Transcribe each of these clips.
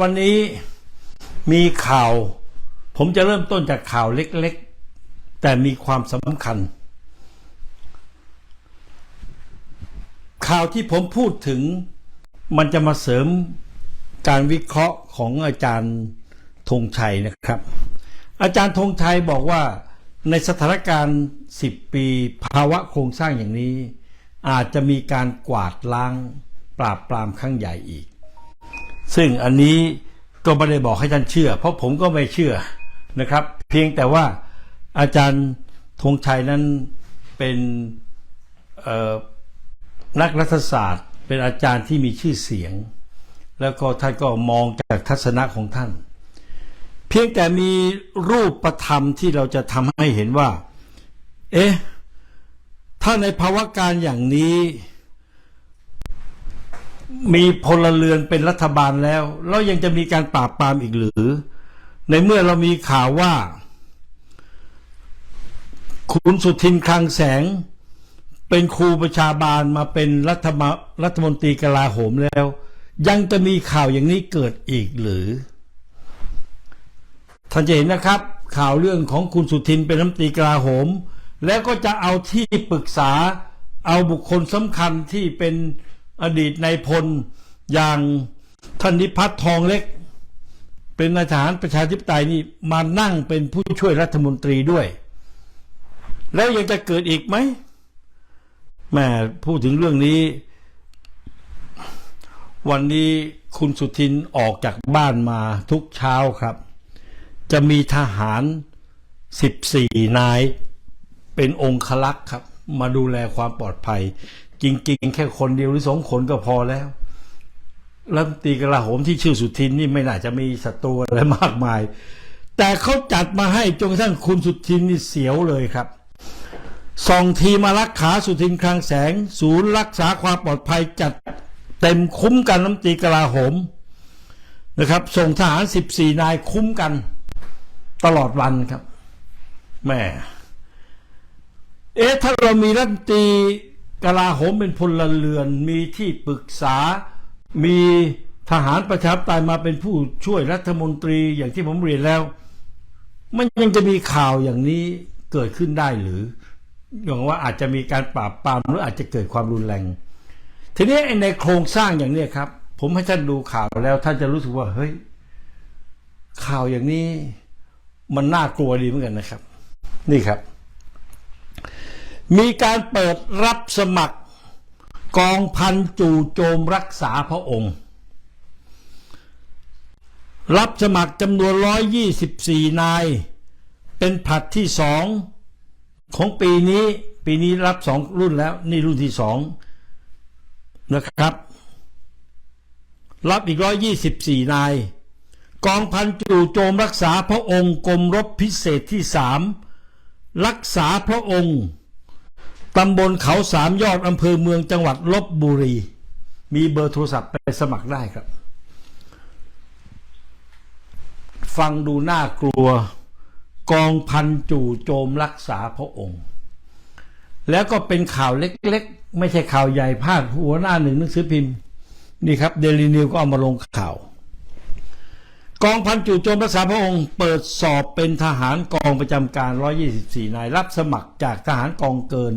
วันนี้มีข่าว ผมจะเริ่มต้นจากข่าวเล็กๆ แต่มีความสำคัญ ข่าวที่ผมพูดถึงมันจะมาเสริมการวิเคราะห์ของอาจารย์ธงชัยนะครับ อาจารย์ธงชัยบอกว่าในสถานการณ์ 10 ปีภาวะโครงสร้างอย่างนี้ อาจจะมีการกวาดล้างปราบปรามครั้งใหญ่อีก ซึ่งอันนี้ก็ไม่ได้บอกให้ท่านเชื่อ เพราะผมก็ไม่เชื่อนะครับ เพียงแต่ว่าอาจารย์ธงชัยนั้นเป็นนักรัฐศาสตร์ เป็นอาจารย์ที่มีชื่อเสียง แล้วก็ท่านก็มองจากทัศนะของท่าน เพียงแต่มีรูปประธรรมที่เราจะทำให้เห็นว่า เอ๊ะถ้าในภาวะการอย่างนี้ มีพลเรือนเป็นรัฐบาลแล้ว เรายังจะมีการปราบปรามอีกหรือ ในเมื่อเรามีข่าวว่า คุณสุทินคลังแสง เป็นครูประชาบาลมาเป็นรัฐมรัฐมนตรีกลาโหมแล้ว ยังจะมีข่าวอย่างนี้เกิดอีกหรือท่านจะเห็นนะครับ ข่าวเรื่องของคุณสุทินเป็นรัฐมนตรีกลาโหม แล้วก็จะเอาที่ปรึกษาเอาบุคคลสำคัญที่เป็น อดีตนายพลอย่างท่านนิพัฒน์ทองเล็ก เป็นนายทหารประชาธิปไตยนี่มานั่งเป็นผู้ช่วยรัฐมนตรีด้วย แล้วยังจะเกิดอีกไหมแม่พูดถึงเรื่องนี้ วันนี้คุณสุทินออกจากบ้านมาทุกเช้าครับ จะมีทหาร 14 นายเป็นองคลักษ์ครับ มาดูแลความปลอดภัย จริง ๆ แค่คนเดียวหรือสองคนก็พอแล้วรัฐมนตรีกลาโหมที่ชื่อสุทินนี่ไม่น่าจะมีศัตรูอะไรมากมาย แต่เขาจัดมาให้จนกระทั่งคุณสุทินนี่เสียวเลยครับส่องทีมารักขาสุทินคลังแสง ศูนย์รักษาความปลอดภัยจัดเต็มคุ้มกันน้ำตรีกลาโหมนะครับ ส่งทหาร 14 นายคุ้มกันตลอดวันครับแม่เอ๊ะถ้าเรามีรัฐมนตรี กลาโหมเป็นพลเรือนมีที่ปรึกษา มีทหารประชาธิปไตยมาเป็นผู้ช่วยรัฐมนตรีอย่างที่ผมเรียนแล้ว มันยังจะมีข่าวอย่างนี้เกิดขึ้นได้หรืออย่างว่าอาจจะมีการปราบปรามหรืออาจจะเกิดความรุนแรง ทีนี้ในโครงสร้างอย่างนี้ครับ ผมให้ท่านดูข่าวแล้วท่านจะรู้สึกว่าเฮ้ยข่าวอย่างนี้มันน่ากลัวดีเหมือนกันนะครับ นี่ครับ มีการเปิดรับสมัครกองพันจู่โจมรักษาพระองค์ รับสมัครจำนวน 124 นาย เป็นผัดที่สองของปีนี้ ปีนี้รับสองรุ่นแล้ว นี่รุ่นที่สองนะครับ รับอีก 124 นาย กองพันจู่โจมรักษาพระองค์กรมรบพิเศษที่สามรักษาพระองค์ ตำบลเขาสามยอดอำเภอเมืองจังหวัดลบบุรี มีเบอร์โทรศัพท์ไปสมัครได้ครับ ฟังดูน่ากลัว กองพันจู่โจมรักษาพระองค์ แล้วก็เป็นข่าวเล็กๆ ไม่ใช่ข่าวใหญ่พาดหัวหน้าหนึ่งหนังสือพิมพ์ นี่ครับเดลีนิวก็เอามาลงข่าว กองพันจู่โจมรักษาพระองค์เปิดสอบเป็นทหารกองประจำการ 124 นาย รับสมัครจากทหารกองเกิน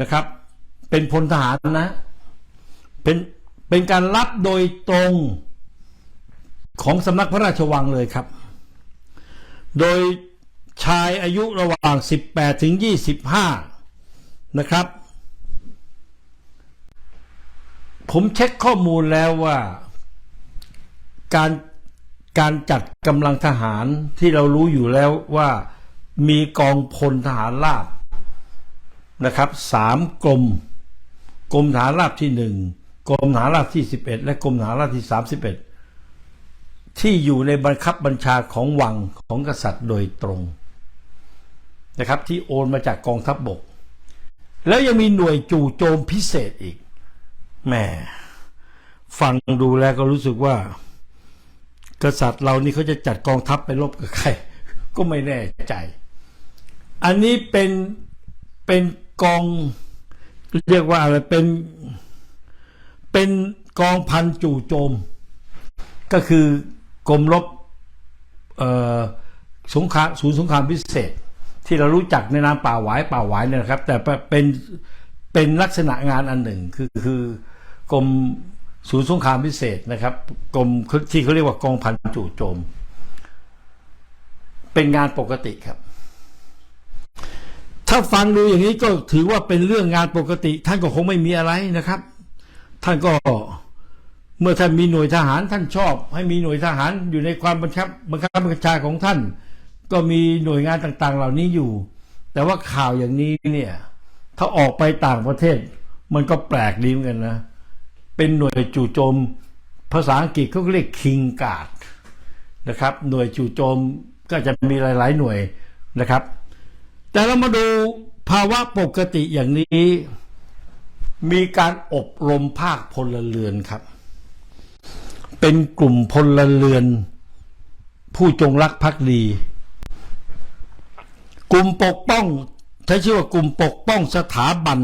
นะครับ เป็นพลทหารนะ เป็นเป็นการรับโดยตรงของสำนักพระราชวังเลยครับ โดยชายอายุระหว่าง 18 ถึง 25 นะครับ ผมเช็คข้อมูลแล้วว่าการ การจัดกำลังทหารที่เรารู้อยู่แล้วว่ามีกองพลทหารราบนะครับสามกรมกรมทหารราบที่หนึ่งกรมทหารราบที่สิบเอ็ดและกรมทหารราบที่สามสิบเอ็ดที่อยู่ในบังคับบัญชาของวังของกษัตริย์โดยตรงนะครับ ที่โอนมาจากกองทัพบบก แล้วยังมีหน่วยจู่โจมพิเศษอีกแหม่ฟังดูแล้วก็รู้สึกว่า กษัตริย์เรานี่เขาจะจัดกองทัพไปรบกับใคร ก็ไม่แน่ใจ อันนี้เป็นเป็นกองเรียกว่าอะไรเป็นเป็นกองพันจู่โจม ก็คือกรมรบเอ่อสงครามศูนย์สงครามพิเศษ ที่เรารู้จักในนามป่าหวายป่าหวายเนี่ยนะครับ แต่เป็นเป็นลักษณะงานอันหนึ่งคือคือกรม ศูนย์สงครามพิเศษนะครับกรมที่เขาเรียกว่ากองพันจู่โจม เป็นงานปกติครับ ถ้าฟังดูอย่างนี้ก็ถือว่าเป็นเรื่องงานปกติ ท่านก็คงไม่มีอะไรนะครับ ท่านก็เมื่อท่านมีหน่วยทหารท่านชอบ ให้มีหน่วยทหารอยู่ในความบังคับบังคับบัญชาของท่าน ก็มีหน่วยงานต่างๆ เหล่านี้อยู่ แต่ว่าข่าวอย่างนี้เนี่ย ถ้าออกไปต่างประเทศ มันก็แปลกดีเหมือนกันนะ เป็นหน่วยจู่โจม ภาษาอังกฤษเขาเรียกคิงการ์ดนะครับหน่วยจู่โจมก็จะมีหลาย ๆ หน่วยนะครับ แต่เรามาดูภาวะปกติอย่างนี้ มีการอบรมภาคพลเรือนครับ เป็นกลุ่มพลเรือน ผู้จงรักภักดี กลุ่มปกป้องใช้ชื่อว่ากลุ่มปกป้องสถาบัน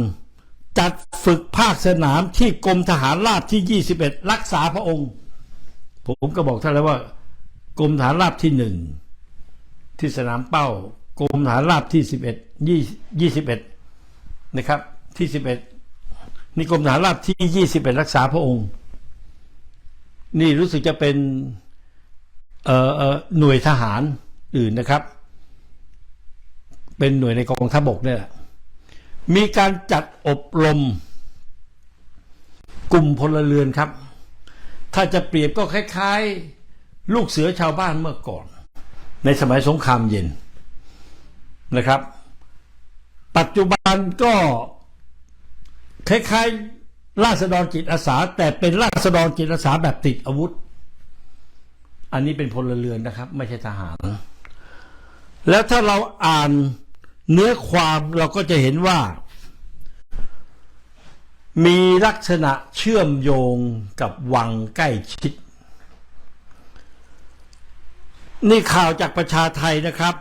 จัดฝึกภาคสนามที่กรมทหารราบที่ 21 รักษาพระองค์ ผมก็บอกท่านแล้วว่ากรมทหารราบที่หนึ่งที่สนามเป้ากรมฐานราบที่สิบเอ็ดยี่ยี่สิบเอ็ดนะครับที่สิบเอ็ดนี่กรมฐานราบที่ยี่สิบเอ็ดรักษาพระองค์ นี่รู้สึกจะเป็นเอ่ออหน่วยทหารอื่นนะครับ เป็นหน่วยในกองทัพบกเนี่ยแหละ มีการจัดอบรม กลุ่มพลเรือนครับ ถ้าจะเปรียบก็คล้ายๆ ลูกเสือชาวบ้านเมื่อก่อน ในสมัยสงครามเย็นนะครับ ปัจจุบันก็คล้ายๆราษฎรจิตอาสา แต่เป็นราษฎรจิตอาสาแบบติดอาวุธ อันนี้เป็นพลเรือนนะครับ ไม่ใช่ทหาร แล้วถ้าเราอ่าน เนื้อความเราก็จะเห็นว่า มีลักษณะเชื่อมโยงกับวังใกล้ชิด นี่ข่าวจากประชาไทยนะครับ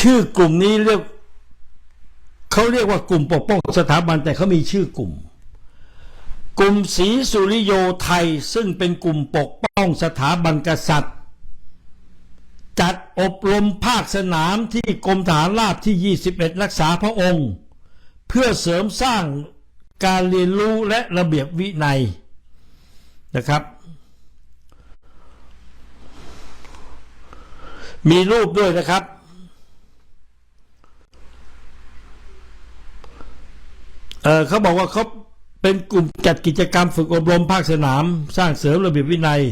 ชื่อกลุ่มนี้เรียกเขาเรียกว่ากลุ่มปกป้องสถาบันแต่เขามีชื่อกลุ่ม กลุ่มศรีสุริโยไทยซึ่งเป็นกลุ่มปกป้องสถาบันกษัตริย์ อบรมภาคสนามที่กรมฐานราบที่ 21 รักษาพระองค์ เพื่อเสริมสร้างการเรียนรู้และระเบียบวินัยนะครับ มีรูปด้วยนะครับ เออเขาบอกว่าเขาเป็นกลุ่มจัดกิจกรรมฝึกอบรมภาคสนาม สร้างเสริมระเบียบวินัย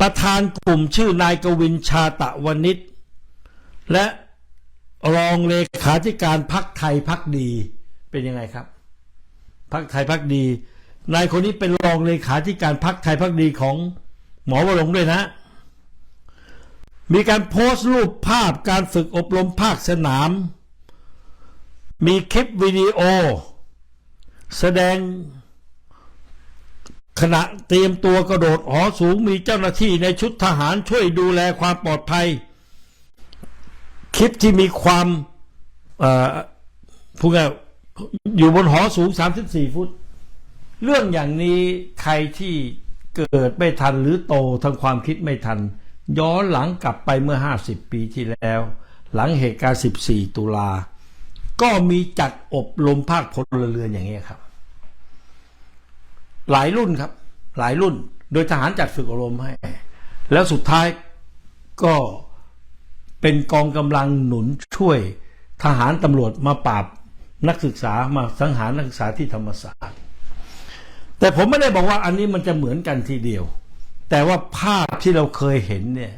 ประธานกลุ่มชื่อนายกวินชาตะวณิชและรองเลขาธิการพักไทยพักดีเป็นยังไงครับพักไทยพักดี นายคนนี้เป็นรองเลขาธิการพักไทยพักดีของหมอวรงด้วยนะ มีการโพสต์รูปภาพการฝึกอบรมภาคสนาม มีคลิปวิดีโอ แสดง ขณะเตรียมตัวกระโดดหอสูงมีเจ้าหน้าที่ในชุดทหารช่วยดูแลความปลอดภัย คลิปที่มีความเอ่อพูดง่ายอยู่บนหอสูง 34 ฟุต เรื่องอย่างนี้ใครที่เกิดไม่ทันหรือโตทางความคิดไม่ทัน ย้อนหลังกลับไปเมื่อ 50 ปีที่แล้ว หลังเหตุการณ์ 14 ตุลา ก็มีจัดอบรมภาคพลเรือนอย่างนี้ครับ หลายรุ่นครับ หลายรุ่น โดยทหารจัดฝึกอบรมให้ แล้วสุดท้ายก็เป็นกองกำลังหนุนช่วยทหารตำรวจมาปราบนักศึกษามาสังหารนักศึกษาที่ธรรมศาสตร์ แต่ผมไม่ได้บอกว่าอันนี้มันจะเหมือนกันทีเดียว แต่ว่าภาพที่เราเคยเห็นเนี่ย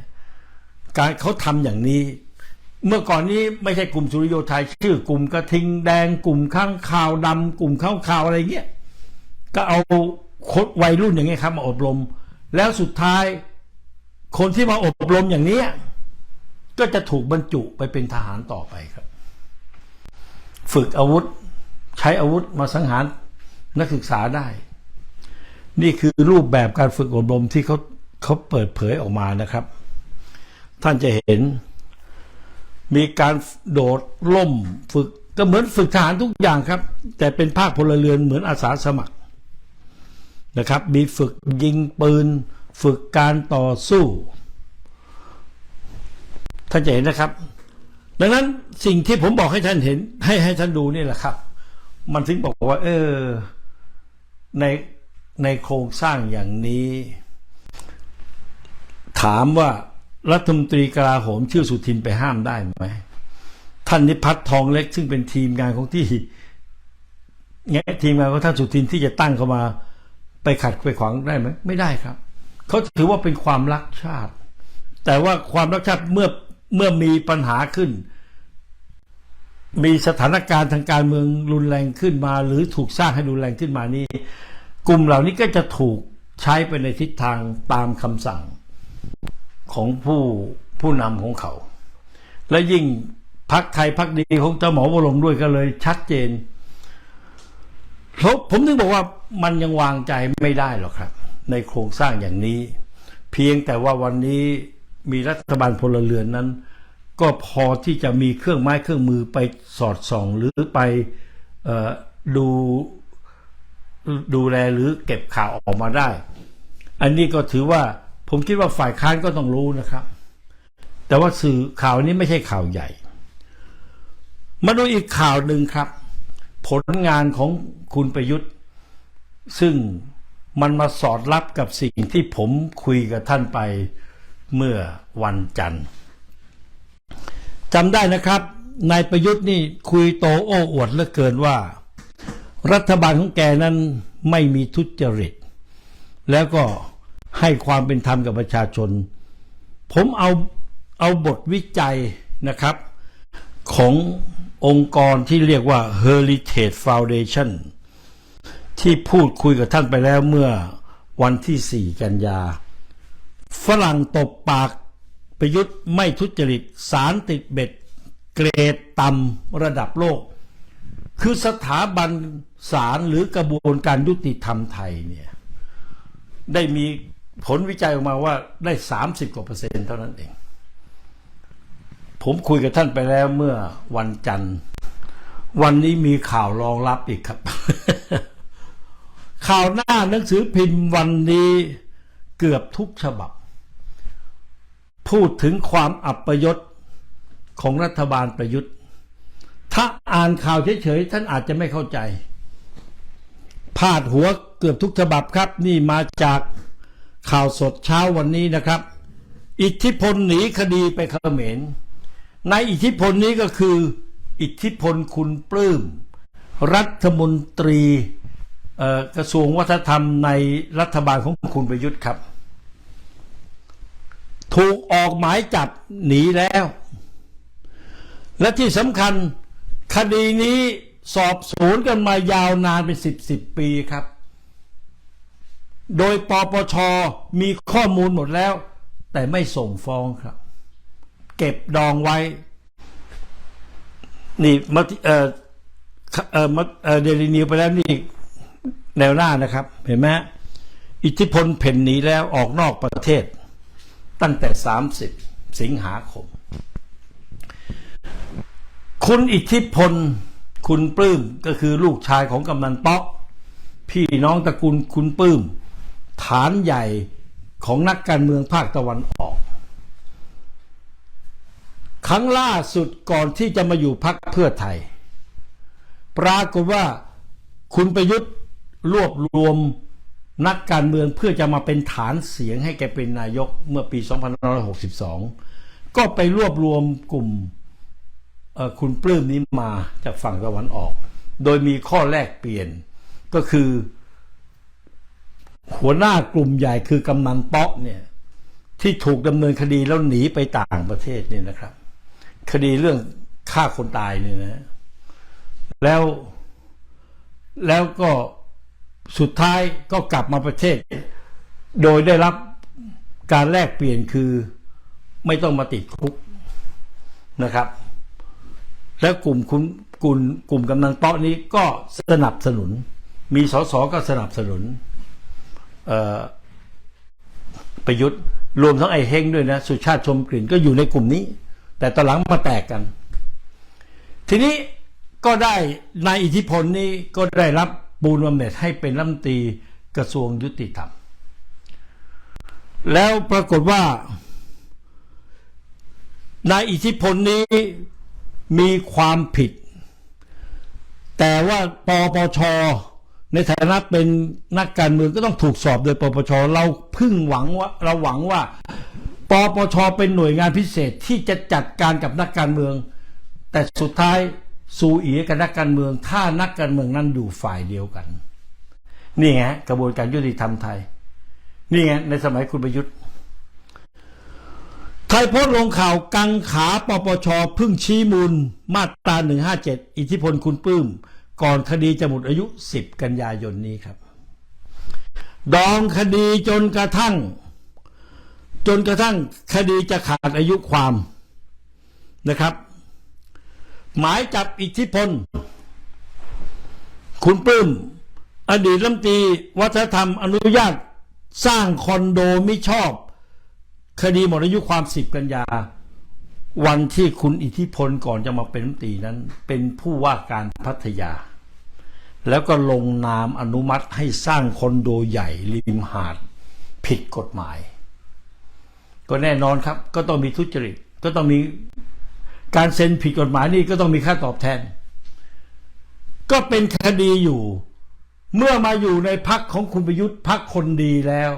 การเขาทำอย่างนี้ เมื่อก่อนนี้ไม่ใช่กลุ่มสุริโยไทยชื่อกลุ่มกระทิงแดงกลุ่มข้างข่าวดำกลุ่มข้าวข่าวอะไรเงี้ยก็เอา คนวัยรุ่นอย่างเงี้ยครับมาอบรม แล้วสุดท้าย คนที่มาอบรมอย่างเนี้ยก็จะถูกบรรจุไปเป็นทหารต่อไปครับ ฝึกอาวุธใช้อาวุธมาสังหารนักศึกษาได้ นี่คือรูปแบบการฝึกอบรมที่เขาเขาเปิดเผยออกมานะครับ ท่านจะเห็น มีการโดดล่มฝึกก็เหมือนฝึกทหารทุกอย่างครับ แต่เป็นภาคพลเรือนเหมือนอาสาสมัคร นะครับ มีฝึกยิงปืน ฝึกการต่อสู้ท่านจะเห็นนะครับ ดังนั้นสิ่งที่ผมบอกให้ท่านเห็น ให้ให้ท่านดูนี่แหละครับ มันถึงบอกว่า เออ ในในโครงสร้างอย่างนี้ ถามว่ารัฐมนตรีกลาโหมชื่อสุทินไปห้ามได้ไหมท่านนิพัฒน์ทองเล็กซึ่งเป็นทีมงานของที่แงทีมงานของท่านสุทินที่จะตั้งเข้ามา ไปขัดไปขวางได้ไหมไม่ได้ครับเขาถือว่าเป็นความรักชาติ แต่ว่าความรักชาติเมื่อเมื่อมีปัญหาขึ้น มีสถานการณ์ทางการเมืองรุนแรงขึ้นมา หรือถูกสร้างให้รุนแรงขึ้นมานี้ กลุ่มเหล่านี้ก็จะถูกใช้ไปในทิศทางตามคำสั่งของผู้ผู้นำของเขา และยิ่งพักไทยพักดีของเจ้าหมอวรงด้วยก็เลยชัดเจน เพราะผมถึงบอกว่ามันยังวางใจไม่ได้หรอกครับ ในโครงสร้างอย่างนี้ เพียงแต่ว่าวันนี้มีรัฐบาลพลเรือนนั้น ก็พอที่จะมีเครื่องไม้เครื่องมือไปสอดส่องหรือไปออดูดูแลหรือเก็บข่าวออกมาได้ อันนี้ก็ถือว่าผมคิดว่าฝ่ายค้านก็ต้องรู้นะครับ แต่ว่าสื่อข่าวนี้ไม่ใช่ข่าวใหญ่ มาดูอีกข่าวหนึ่งครับ ผลงานของคุณประยุทธ์ ซึ่งมันมาสอดรับกับสิ่งที่ผมคุยกับท่านไปเมื่อวันจันทร์จำได้นะครับนายประยุทธ์นี่คุยโตโอ้อวดเหลือเกินว่า รัฐบาลของแกนั้นไม่มีทุจริต แล้วก็ให้ความเป็นธรรมกับประชาชน ผมเอาเอาบทวิจัยนะครับของ องค์กรที่เรียกว่า Heritage Foundation ที่พูดคุยกับท่านไปแล้วเมื่อวันที่ 4 กันยา ฝรั่งตบปากประยุทธ์ไม่ทุจริตสารติดเบ็ด เกรดต่ำระดับโลก คือสถาบันศาลหรือกระบวนการยุติธรรมไทยเนี่ยได้มีผลวิจัยออกมาว่าได้ 30 กว่าเปอร์เซ็นต์เท่านั้นเอง ผมคุยกับท่านไปแล้วเมื่อวันจันทร์ วันนี้มีข่าวรองรับอีกครับ ข่าวหน้าหนังสือพิมพ์วันนี้เกือบทุกฉบับ พูดถึงความอัปยศของรัฐบาลประยุทธ์ ถ้าอ่านข่าวเฉยๆท่านอาจจะไม่เข้าใจพาดหัวเกือบทุกฉบับครับ นี่มาจากข่าวสดเช้าวันนี้นะครับ อิทธิพลหนีคดีไปเขมร ในอิทธิพลนี้ก็คือ อิทธิพลคุณปลื้ม รัฐมนตรีกระทรวงวัฒนธรรมในรัฐบาลของคุณประยุทธ์ครับ ถูกออกหมายจับหนีแล้ว และที่สำคัญคดีนี้สอบสวนกันมายาวนานเป็นสิบสิบปีครับ โดยปปชมีข้อมูลหมดแล้ว แต่ไม่ส่งฟ้องครับ เก็บดองไว้ นี่มาเอ่อเอ่อมเอ่อเดลินิวไปแล้วนี่แนวหน้านะครับ เห็นไหมอิทธิพลเพ่นหนีแล้วออกนอกประเทศ ตั้งแต่ 30 สิงหาคม คุณอิทธิพลคุณปลื้มก็คือลูกชายของกำนันป๊อกพี่น้องตระกูลคุณปลื้มฐานใหญ่ของนักการเมืองภาคตะวันออก ครั้งล่าสุดก่อนที่จะมาอยู่พักเพื่อไทย ปรากฏว่าคุณประยุทธ์รวบรวมนักการเมืองเพื่อจะมาเป็นฐานเสียงให้แกเป็นนายกเมื่อปี 2562 ก็ไปรวบรวมกลุ่มคุณปลื้มนี้มาจากฝั่งตะวันออก โดยมีข้อแลกเปลี่ยนก็คือ หัวหน้ากลุ่มใหญ่คือกำนันเปาะเนี่ยที่ถูกดำเนินคดีแล้วหนีไปต่างประเทศเนี่ยนะครับ คดีเรื่องฆ่าคนตายเนี่ยนะ แล้วแล้วก็สุดท้ายก็กลับมาประเทศ โดยได้รับการแลกเปลี่ยนคือไม่ต้องมาติดคุกนะครับ แล้วกลุ่มคุณกลุ่มกลุ่มกำนันเปาะนี้ก็สนับสนุน มีสสก็สนับสนุนประยุทธ์รวมทั้งไอ้เฮงด้วยนะ สุชาติชมกลิ่นก็อยู่ในกลุ่มนี้ แต่ตอนหลังมาแตกกัน ทีนี้ก็ได้นายอิทธิพลนี้ก็ได้รับปูนบำเหน็จให้เป็นรัฐมนตรีกระทรวงยุติธรรม แล้วปรากฏว่านายอิทธิพลนี้มีความผิด แต่ว่าปปชในฐานะเป็นนักการเมืองก็ต้องถูกสอบโดยปปชเราพึ่งหวังว่าเราหวังว่า ปปชเป็นหน่วยงานพิเศษที่จะจัดการกับนักการเมือง แต่สุดท้ายสูอีกับนักการเมือง ถ้านักการเมืองนั้นอยู่ฝ่ายเดียวกัน นี่ไงกระบวนการยุติธรรมไทย นี่ไงในสมัยคุณประยุทธ์ไทยโพสต์ลงข่าวกังขาปปชพึ่งชี้มูล มาตรา 157 อิทธิพลคุณปื้ม ก่อนคดีจะหมดอายุ 10 กันยายนนี้ครับ ดองคดีจนกระทั่ง จนกระทั่งคดีจะขาดอายุความนะครับ หมายจับอิทธิพล คุณปลื้ม อดีตรัฐมนตรีวัฒนธรรมอนุญาตสร้างคอนโดมิชอบ คดีหมดอายุความสิบกันยา วันที่คุณอิทธิพลก่อนจะมาเป็นรัฐมนตรีนั้น เป็นผู้ว่าการพัทยา แล้วก็ลงนามอนุมัติให้สร้างคอนโดใหญ่ริมหาดผิดกฎหมาย ก็แน่นอนครับ ก็ต้องมีทุจริต ก็ต้องมีการเซ็นผิดกฎหมายนี่ก็ต้องมีค่าตอบแทน ก็เป็นคดีอยู่ เมื่อมาอยู่ในพักของคุณประยุทธ์พักคนดีแล้ว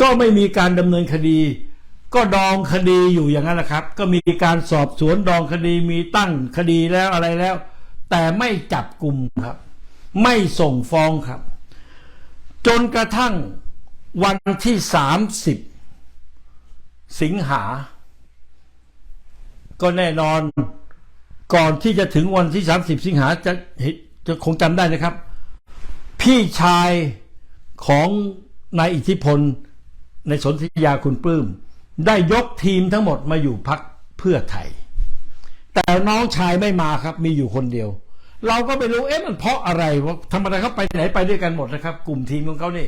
ก็ไม่มีการดำเนินคดี ก็ดองคดีอยู่อย่างนั้นแหละครับ ก็มีการสอบสวนดองคดีมีตั้งคดีแล้วอะไรแล้ว แต่ไม่จับกลุ่มครับ ไม่ส่งฟ้องครับ จนกระทั่งวันที่สาม สิงหา ก็แน่นอนก่อนที่จะถึงวันที่ 30 สิงหาจะจะคงจำได้นะครับ พี่ชายของนายอิทธิพล ในสนธิยาคุณปลื้มได้ยกทีมทั้งหมดมาอยู่พักเพื่อไทย แต่น้องชายไม่มาครับ มีอยู่คนเดียว เราก็ไม่รู้เอ๊ะมันเพราะอะไรว่าธรรมดาเขาไปไหนไปด้วยกันหมดนะครับ กลุ่มทีมของเขานี่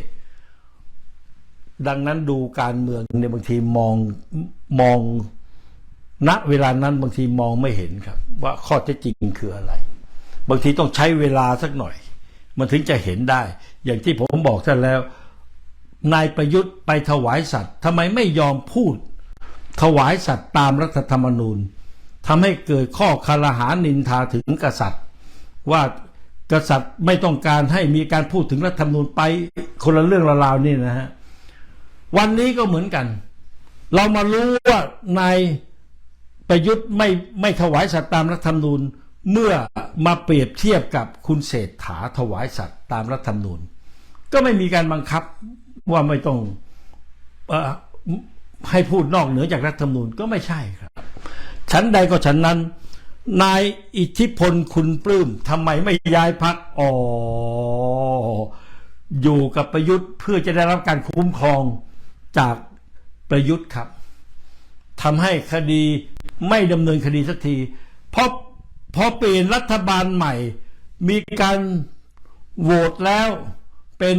ดังนั้นดูการเมืองในบางทีมองมองณเวลานั้นบางทีมองไม่เห็นครับ ว่าข้อเท็จจริงคืออะไร บางทีต้องใช้เวลาสักหน่อย มันถึงจะเห็นได้ อย่างที่ผมบอกท่านแล้ว นายประยุทธ์ไปถวายสัตว์ทำไมไม่ยอมพูด ถวายสัตว์ตามรัฐธรรมนูญทำให้เกิดข้อคารหานินทาถึงกษัตริย์ ว่ากษัตริย์ไม่ต้องการให้มีการพูดถึงรัฐธรรมนูญไปคนละเรื่องละราวนี่นะฮะ วันนี้ก็เหมือนกัน เรามารู้ว่านายประยุทธ์ไม่ไม่ถวายสัตว์ตามรัฐธรรมนูญเมื่อมาเปรียบเทียบกับคุณเศรษฐาถวายสัตว์ตามรัฐธรรมนูญ ก็ไม่มีการบังคับว่าไม่ต้องอให้พูดนอกเหนือจากรัฐธรรมนูญก็ไม่ใช่ครับชั้นใดก็ชั้นนั้น นายอิทธิพลคุณปลื้มทำไมไม่ย้ายพักอ๋ออยู่กับประยุทธ์เพื่อจะได้รับการคุ้มครอง จากประยุทธ์ครับทำให้คดีไม่ดำเนินคดีสักที เพราะพอเปลี่ยนรัฐบาลใหม่ มีการโหวตแล้วเป็น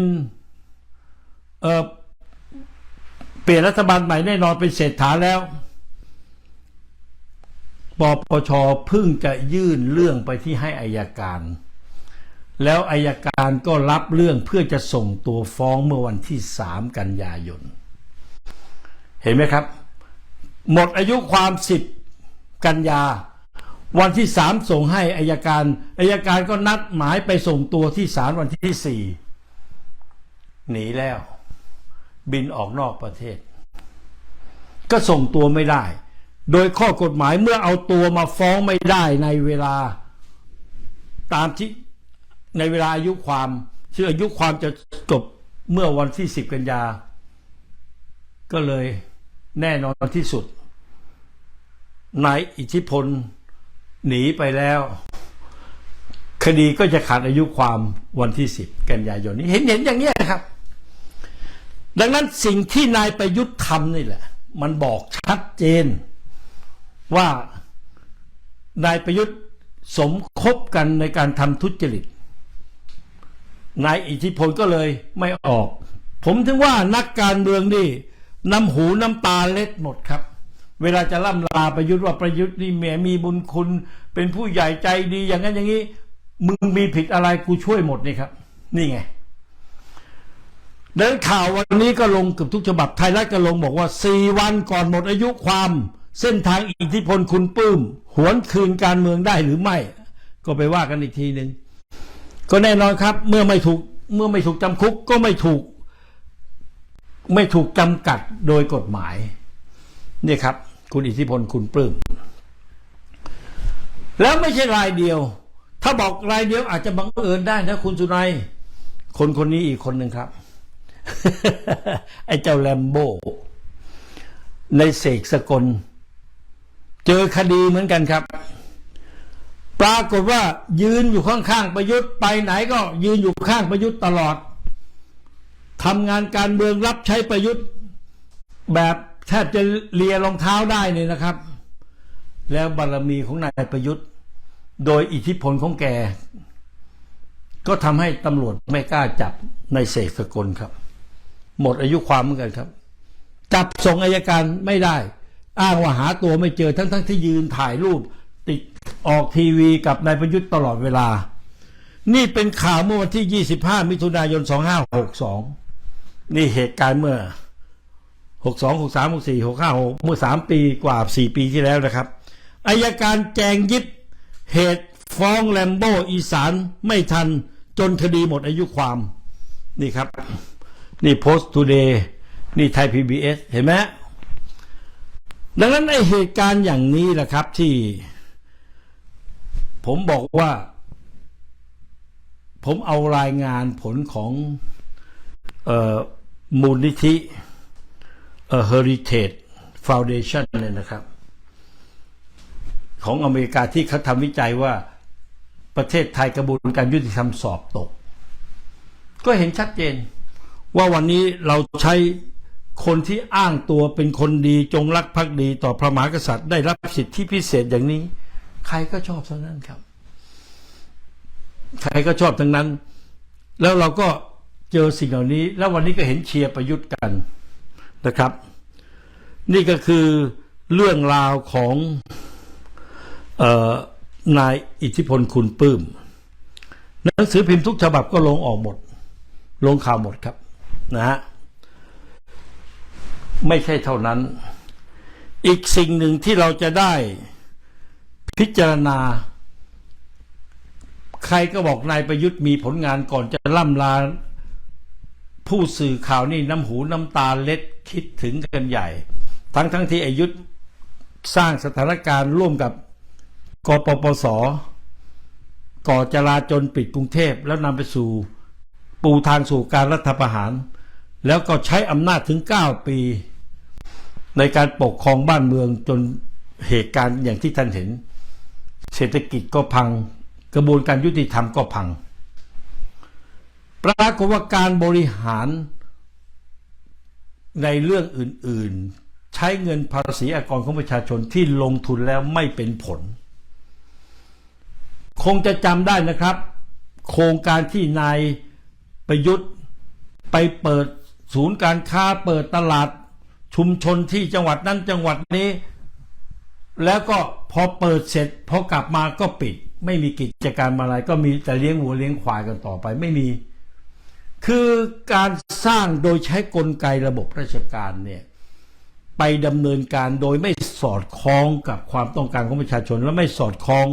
เเปลี่ยนรัฐบาลใหม่แน่นอนเป็นเศรษฐาแล้วปปชเพิ่งจะยื่นเรื่องไปที่ให้อายการ แล้วอายการก็รับเรื่องเพื่อจะส่งตัวฟ้องเมื่อวันที่ 3 กันยายน เห็นไหมครับ หมดอายุความ10กันยา วันที่3ส่งให้อายการอายการก็นัดหมายไปส่งตัวที่ศาลวันที่4หนีแล้ว บินออกนอกประเทศ ก็ส่งตัวไม่ได้ โดยข้อกฎหมายเมื่อเอาตัวมาฟ้องไม่ได้ในเวลาตามที่ในเวลาอายุความซึ่งอายุความจะจบเมื่อวันที่ 10 กันยา ก็เลย แน่นอนที่สุดนายอิทธิพล หนีไปแล้ว คดีก็จะขาดอายุความวันที่10กันยายนนี้ เห็นเห็นอย่างนี้ยครับ ดังนั้นสิ่งที่นายประยุทธ์ทำนี่แหละ มันบอกชัดเจน ว่านายประยุทธ์สมคบกันในการทำทุจริตนายอิทธิพลก็เลยไม่ออก ผมถึงว่านักการเมืองนี่ น้ำหูน้ำตาเล็ดหมดครับ เวลาจะล่ำลาประยุทธ์ว่าประยุทธ์นี่แหมมีบุญคุณ เป็นผู้ใหญ่ใจดีอย่างนั้นอย่างนี้ มึงมีผิดอะไรกูช่วยหมดนี่ครับ นี่ไงเดินข่าววันนี้ก็ลงเกือบทุกฉบับไทยรัฐก็ลงบอกว่า4วันก่อนหมดอายุความ เส้นทางอิทธิพลคุณปื้ม หวนคืนการเมืองได้หรือไม่ ก็ไปว่ากันอีกทีหนึ่งก็แน่นอนครับ เมื่อไม่ถูกเมื่อไม่ถูกจำคุกก็ไม่ถูก ไม่ถูกจำกัดโดยกฎหมายนี่ครับ คุณอิทธิพลคุณปลื้มแล้วไม่ใช่รายเดียว ถ้าบอกรายเดียวอาจจะบังเอิญได้นะคุณสุนัย คนคนนี้อีกคนหนึ่งครับ ไอ้เจ้าแลมโบในเสกสกล เจอคดีเหมือนกันครับ ปรากฏว่ายืนอยู่ข้างๆประยุทธ์ไปไหนก็ยืนอยู่ข้างประยุทธ์ตลอด ทำงานการเมืองรับใช้ประยุทธ์ แบบแทบจะเลียรองเท้าได้เลยนะครับ แล้วบารมีของนายประยุทธ์ โดยอิทธิพลของแก ก็ทำให้ตำรวจไม่กล้าจับในเสกสกลครับ หมดอายุความเหมือนกันครับ จับส่งอายการไม่ได้ อ้างว่าหาตัวไม่เจอทั้งๆทที่ยืนถ่ายรูป ติดออกทีวีกับนายประยุทธ์ตลอดเวลานี่เป็นข่าวเมื่อวันที่ 25 มิถุนายน 2562 นี่เหตุการณ์เมื่อ62 63 64 65เมื่อ3ปีกว่า4ปีที่แล้วนะครับอายการแจงยึดเหตุฟ้องแลมโบอีสานไม่ทันจนคดีหมดอายุความ นี่ครับ นี่โพสต์ทูเดย์นี่ไทยพีบีเอสเห็นไหมดังนั้นไอเหตุการณ์อย่างนี้แหละครับที่ ผมบอกว่า ผมเอารายงานผลของ มูลนิธิเอ่อ Heritage Foundation เนี่ยนะครับ ของอเมริกาที่เขาทำวิจัยว่าประเทศไทยกระบวนการยุติธรรมสอบตก ก็เห็นชัดเจน ว่าวันนี้เราใช้คนที่อ้างตัวเป็นคนดีจงรักภักดีต่อพระมหากษัตริย์ได้รับสิทธิพิเศษอย่างนี้ ใครก็ชอบทั้งนั้นครับ ใครก็ชอบทั้งนั้น แล้วเราก็ เจอสิ่งเหล่านี้ แล้ววันนี้ก็เห็นเชียร์ประยุทธ์กันนะครับ นี่ก็คือเรื่องราวของออนายอิทธิพลคุณปื้มหนังสือพิมพ์ทุกฉบับก็ลงออกหมด ลงข่าวหมดครับนะฮะไม่ใช่เท่านั้น อีกสิ่งหนึ่งที่เราจะได้พิจารณา ใครก็บอกนายประยุทธ์มีผลงานก่อนจะล่ำลา ผู้สื่อข่าวนี่น้ำหูน้ำตาเล็ดคิดถึงกันใหญ่ ทั้งทั้งที่อายุทธสร้างสถานการณ์ร่วมกับกปปส ก่อจราจนปิดกรุงเทพแล้วนำไปสู่ปูทางสู่การรัฐประหาร แล้วก็ใช้อำนาจถึง 9 ปี ในการปกครองบ้านเมืองจนเหตุการณ์อย่างที่ท่านเห็น เศรษฐกิจก็พัง กระบวนการยุติธรรมก็พัง ปรากฏว่าการบริหารในเรื่องอื่น ๆ ใช้เงินภาษีอากรของประชาชนที่ลงทุนแล้วไม่เป็นผล คงจะจำได้นะครับ โครงการที่นายประยุทธ์ไปเปิดศูนย์การค้าเปิดตลาดชุมชนที่จังหวัดนั้นจังหวัดนี้ แล้วก็พอเปิดเสร็จพอกลับมาก็ปิด ไม่มีกิจการอะไรก็มีแต่เลี้ยงวัวเลี้ยงควายกันต่อไปไม่มี คือการสร้างโดยใช้กลไกระบบราชการเนี่ยไปดำเนินการโดยไม่สอดคล้องกับความต้องการของประชาชน และไม่สอดคล้อง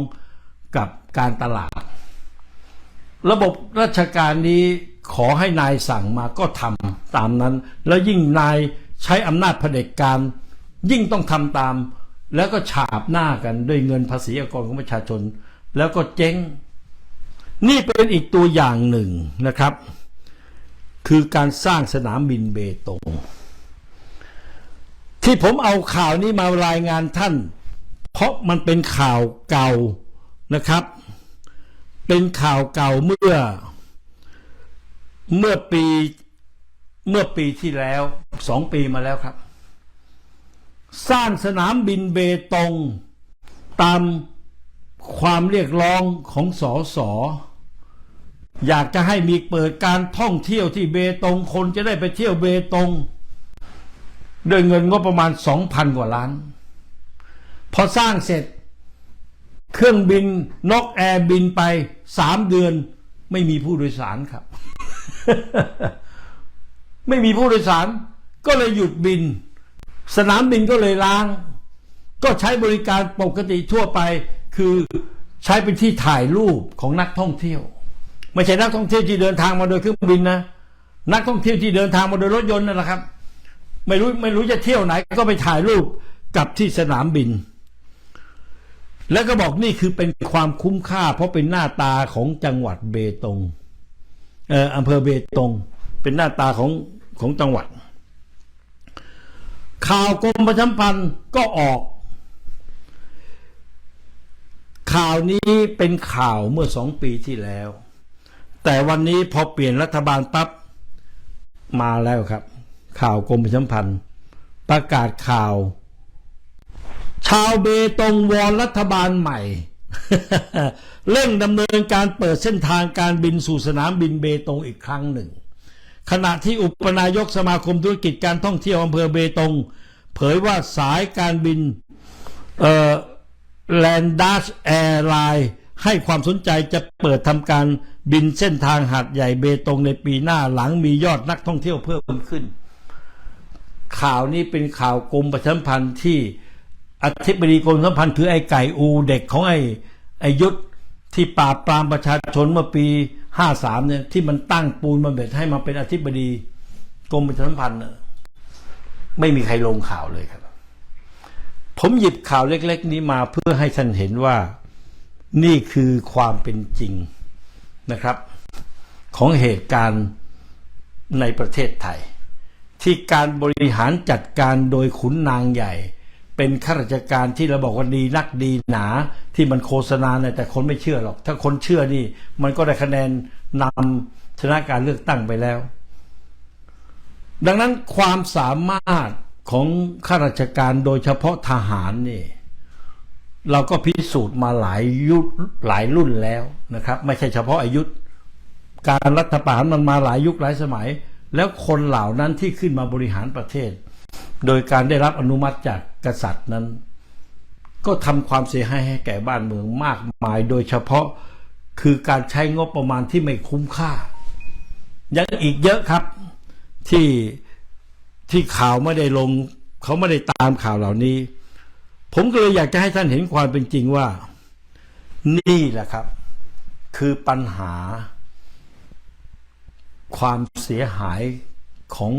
กับการตลาด ระบบราชการนี้ขอให้นายสั่งมาก็ทำตามนั้น แล้วยิ่งนายใช้อำนาจเผด็จการ ยิ่งต้องทำตาม แล้วก็ฉาบหน้ากันด้วยเงินภาษีอากรของประชาชน แล้วก็เจ๊ง นี่เป็นอีกตัวอย่างหนึ่งนะครับ คือการสร้างสนามบินเบตง ที่ผมเอาข่าวนี้มารายงานท่าน เพราะมันเป็นข่าวเก่านะครับ เป็นข่าวเก่าเมื่อ เมื่อปีเมื่อปีที่แล้วสองปีมาแล้วครับ สร้างสนามบินเบตง ตามความเรียกร้องของสอสอ อยากจะให้มีเปิดการท่องเที่ยวที่เบตงคนจะได้ไปเที่ยวเบตงด้วยเงินงบประมาณ 2,000 กว่าล้าน พอสร้างเสร็จ เครื่องบินนกแอร์บินไปสามเดือนไม่มีผู้โดยสารครับ ไม่มีผู้โดยสาร ก็เลยหยุดบิน สนามบินก็เลยล้าง ก็ใช้บริการปกติทั่วไป คือใช้เป็นที่ถ่ายรูปของนักท่องเที่ยว ไม่ใช่นักท่องเที่ยวที่เดินทางมาโดยเครื่องบินนะนักท่องเที่ยวที่เดินทางมาโดยรถยนต์นั่นแหละครับ ไม่รู้ไม่รู้จะเที่ยวไหน ก็ไปถ่ายรูปกับที่สนามบิน แล้วก็บอกนี่คือเป็นความคุ้มค่า เพราะเป็นหน้าตาของจังหวัดเบตงเอ่ออำเภอเบตง เป็นหน้าตาของของจังหวัด ข่าวกรมประชาพันธ์ก็ออก ข่าวนี้เป็นข่าวเมื่อสองปีที่แล้ว แต่วันนี้พอเปลี่ยนรัฐบาลปั๊บมาแล้วครับ ข่าวกรมประชาสัมพันธ์ ประกาศข่าว ชาวเบตงวอนรัฐบาลใหม่ เร่งดำเนินการเปิดเส้นทางการบินสู่สนามบินเบตงอีกครั้งหนึ่ง ขณะที่อุปนายกสมาคมธุรกิจการท่องเที่ยวอำเภอเบตง เผยว่าสายการบินเอ่อแลนดัสแอร์ไลน์ ให้ความสนใจจะเปิดทำการบินเส้นทางหาดใหญ่เบตงในปีหน้าหลังมียอดนักท่องเที่ยวเพิ่มขึ้น ข่าวนี้เป็นข่าวกรมประชาสัมพันธ์ที่อธิบดีกรมประชาสัมพันธ์คือไอ้ไก่อูเด็กของไอ้ไอ้ยุทธที่ปราบปรามประชาชนเมื่อปี 53 เนี่ย ที่มันตั้งปูนมาเบ็ดให้มาเป็นอธิบดีกรมประชาสัมพันธ์เนี่ยไม่มีใครลงข่าวเลยครับ ผมหยิบข่าวเล็ก ๆ นี้มาเพื่อให้ท่านเห็นว่า นี่คือความเป็นจริงนะครับ ของเหตุการณ์ในประเทศไทย ที่การบริหารจัดการโดยขุนนางใหญ่ เป็นข้าราชการที่เราบอกว่าดีนักดีหนา ที่มันโฆษณาแต่คนไม่เชื่อหรอก ถ้าคนเชื่อนี่ มันก็ได้คะแนนนำชนะการเลือกตั้งไปแล้ว ดังนั้นความสามารถของข้าราชการโดยเฉพาะทหารนี่ เราก็พิสูจน์มาหลายยุคหลายรุ่นแล้วนะครับ ไม่ใช่เฉพาะอายุการรัฐประหารมันมาหลายยุคหลายสมัย แล้วคนเหล่านั้นที่ขึ้นมาบริหารประเทศ โดยการได้รับอนุมัติจากกษัตริย์นั้น ก็ทำความเสียหายให้แก่บ้านเมืองมากมาย โดยเฉพาะคือการใช้งบประมาณที่ไม่คุ้มค่า ยังอีกเยอะครับที่ที่ข่าวไม่ได้ลง เขาไม่ได้ตามข่าวเหล่านี้ ผมก็เลยอยากจะให้ท่านเห็นความเป็นจริงว่า นี่แหละครับ คือปัญหา ความเสียหายของ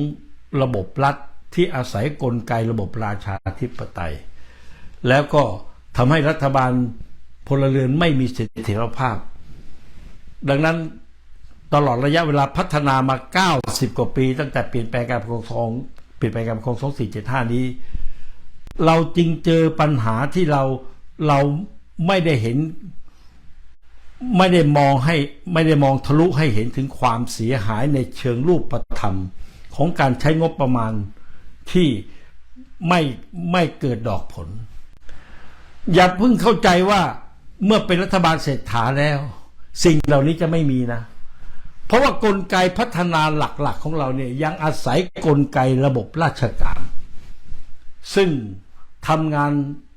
ระบบรัฐที่อาศัยกลไกระบบราชาธิปไตย แล้วก็ทำให้รัฐบาลพลเรือนไม่มีเสถียรภาพ ดังนั้นตลอดระยะเวลาพัฒนามา 90 กว่าปี ตั้งแต่เปลี่ยนแปลงการปกครองเปลี่ยนแปลงการปกครอง 2475 นี้ เราจริงเจอปัญหาที่เราเราไม่ได้เห็น ไม่ได้มองให้ไม่ได้มองทะลุให้เห็นถึงความเสียหายในเชิงรูปธรรม ของการใช้งบประมาณที่ไม่ไม่เกิดดอกผล อย่าเพิ่งเข้าใจว่าเมื่อเป็นรัฐบาลเศรษฐาแล้ว สิ่งเหล่านี้จะไม่มีนะ เพราะว่ากลไกพัฒนาหลักๆของเราเนี่ยยังอาศัยกลไกระบบราชการ ซึ่งทำงาน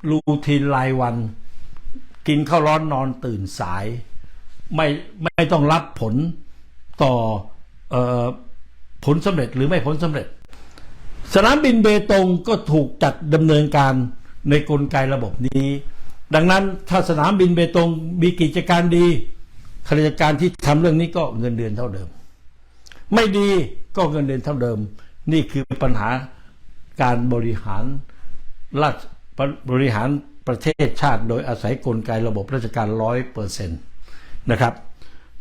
รูทีนรายวัน กินข้าวร้อนนอนตื่นสาย ไม่ไม่ต้องรับผลต่อออผลสำเร็จหรือไม่ผลสำเร็จ สนามบินเบตงก็ถูกจัดดำเนินการในกลไกระบบนี้ ดังนั้นถ้าสนามบินเบตงมีกิจการดีข้าราชการที่ทำเรื่องนี้ก็เงินเดือนเท่าเดิม ไม่ดีก็เงินเดือนเท่าเดิม นี่คือปัญหา การบริหารราชบริหารประเทศชาติ โดยอาศัยกลไกระบบราชการร้อยเปอร์เซ็นต์นะครับ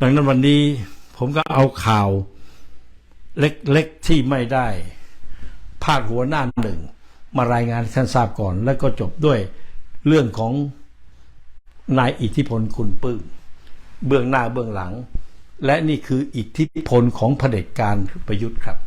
ดังนั้นวันนี้ผมก็เอาข่าวเล็กๆที่ไม่ได้พาดหัวหน้าหนึ่ง มารายงานท่านทราบก่อน แล้วก็จบด้วยเรื่องของนายอิทธิพลคุณปื้มเบื้องหน้าเบื้องหลัง และนี่คืออิทธิพลของเผด็จการประยุทธ์ครับ